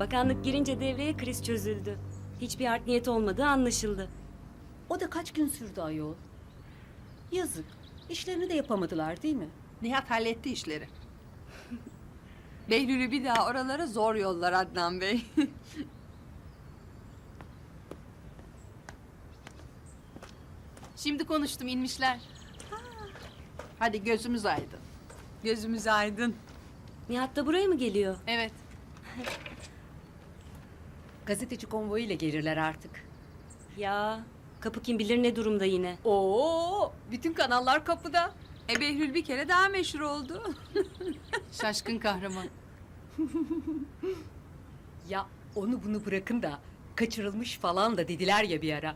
Bakanlık girince devreye kriz çözüldü. Hiçbir art niyet olmadığı anlaşıldı. O da kaç gün sürdü ayol? Yazık. İşlerini de yapamadılar değil mi? Nihat halletti işleri. Behlül'ü bir daha oralara zor yollar Adnan Bey. Şimdi konuştum inmişler. Hadi gözümüz aydın. Gözümüz aydın. Nihat da buraya mı geliyor? Evet. Gazeteci konvoyu ile gelirler artık. Ya kapı kim bilir ne durumda yine. Oo, bütün kanallar kapıda. E Behlül bir kere daha meşhur oldu. Şaşkın kahraman. Ya onu bunu bırakın da kaçırılmış falan da dediler ya bir ara.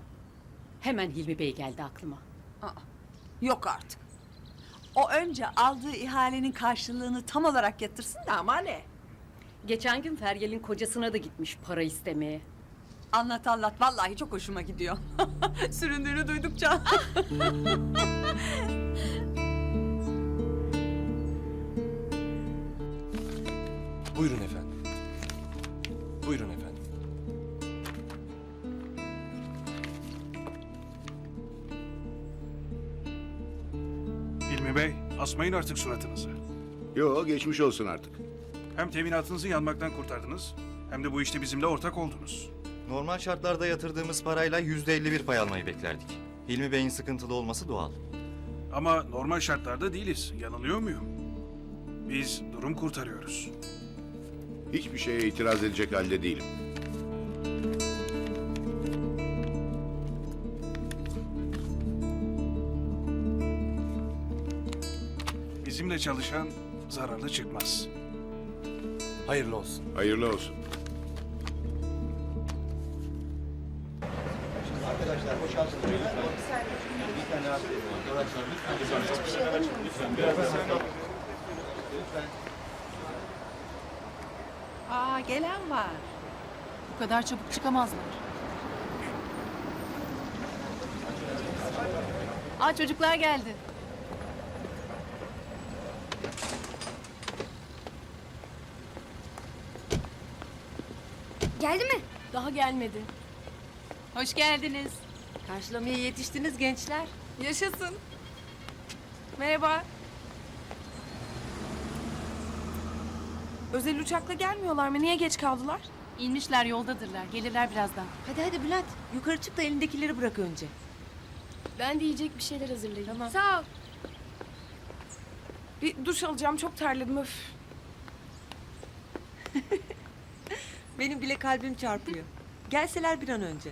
Hemen Hilmi Bey geldi aklıma. Aa, yok artık. O önce aldığı ihalenin karşılığını tam olarak yatırsın da ama ne? Geçen gün Feryal'in kocasına da gitmiş para istemeye. Anlat anlat vallahi çok hoşuma gidiyor. Süründüğünü duydukça. Buyurun efendim. Buyurun efendim. Hilmi Bey, asmayın artık suratınızı. Yo geçmiş olsun artık. Hem teminatınızı yanmaktan kurtardınız, hem de bu işte bizimle ortak oldunuz. Normal şartlarda yatırdığımız parayla yüzde 51 pay almayı beklerdik. Hilmi Bey'in sıkıntılı olması doğal. Ama normal şartlarda değiliz. Yanılıyor muyum? Biz durum kurtarıyoruz. Hiçbir şeye itiraz edecek halde değilim. Bizimle çalışan zararlı çıkmaz. Hayırlı olsun. Hayırlı olsun. Aa gelen var. Bu kadar çabuk çıkamazlar. Aa çocuklar geldi. Geldi mi? Daha gelmedi. Hoş geldiniz. Karşılamaya yetiştiniz gençler. Yaşasın. Merhaba. Özel uçakla gelmiyorlar mı? Niye geç kaldılar? İnmişler yoldadırlar. Gelirler birazdan. Hadi hadi Bülent yukarı çık da elindekileri bırak önce. Ben de yiyecek bir şeyler hazırlayayım. Tamam. Sağ ol. Bir duş alacağım. Çok terledim öf. Benim bile kalbim çarpıyor. Gelseler bir an önce.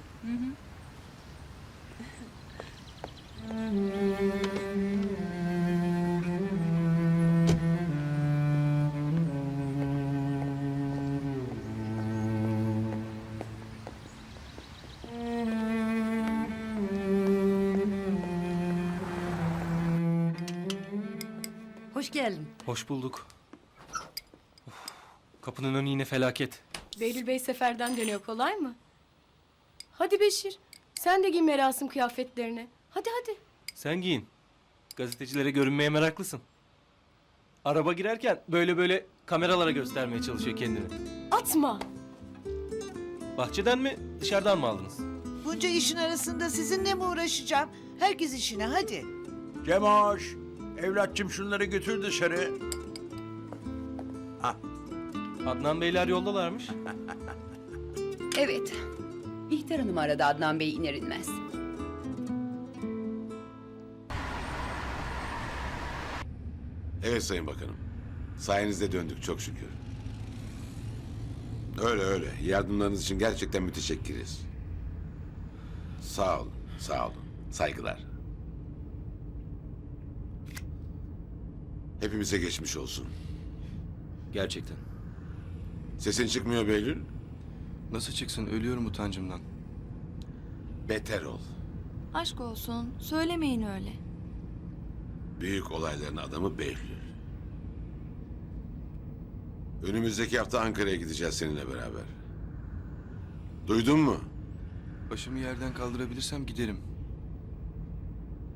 Hoş geldin. Hoş bulduk. Of, kapının önü yine felaket. Behlül Bey seferden dönüyor. Kolay mı? Hadi Beşir. Sen de giy merasim kıyafetlerini. Hadi hadi. Sen giyin. Gazetecilere görünmeye meraklısın. Araba girerken böyle böyle kameralara göstermeye çalışıyor kendini. Atma. Bahçeden mi dışarıdan mı aldınız? Bunca işin arasında sizinle mi uğraşacağım? Herkes işine hadi. Cemoş, evlatçım şunları götür dışarı. Adnan Beyler yoldalarmış. Evet. Bihter Hanım aradı Adnan Bey iner inmez. Evet Sayın Bakanım. Sayenizde döndük çok şükür. Öyle öyle. Yardımlarınız için gerçekten müteşekkiriz. Sağ olun, sağ olun. Saygılar. Hepimize geçmiş olsun. Gerçekten. Sesin çıkmıyor Behlül. Nasıl çıksın? Ölüyorum utancımdan. Beter ol. Aşk olsun. Söylemeyin öyle. Büyük olayların adamı Behlül. Önümüzdeki hafta Ankara'ya gideceğiz seninle beraber. Duydun mu? Başımı yerden kaldırabilirsem giderim.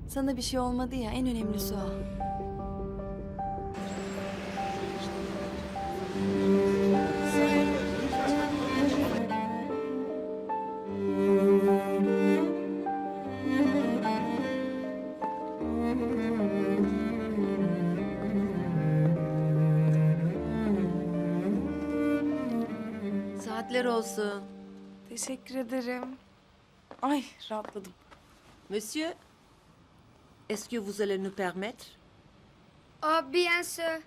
Sana bir şey olmadı ya en önemlisi o. Saatler olsun. Teşekkür ederim. Ay rahatladım. Monsieur, est-ce que vous allez nous permettre? Aa, bien sûr.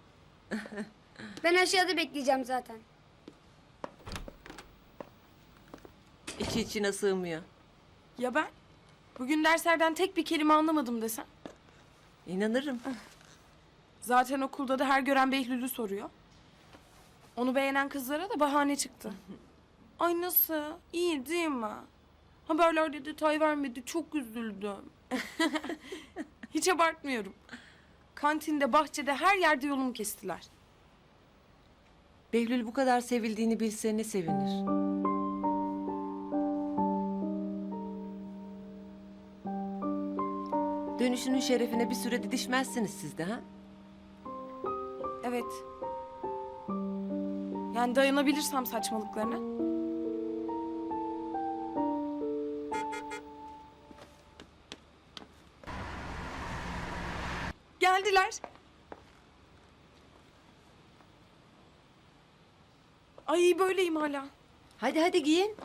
ben aşağıda bekleyeceğim zaten. İçi içine sığmıyor. Ya ben? Bugün derslerden tek bir kelime anlamadım desem. İnanırım. Zaten okulda da her gören Behlül'ü soruyor. Onu beğenen kızlara da bahane çıktı. Ay nasıl? İyi değil mi? Haberlerde detay vermedi. Çok üzüldüm. Hiç abartmıyorum. Kantinde, bahçede, her yerde yolumu kestiler. Behlül bu kadar sevildiğini bilse ne sevinir. Dönüşünün şerefine bir süre didişmezsiniz siz de ha? Evet. Yani dayanabilirsem saçmalıklarına. Geldiler. Ay böyleyim hala. Hadi hadi giyin.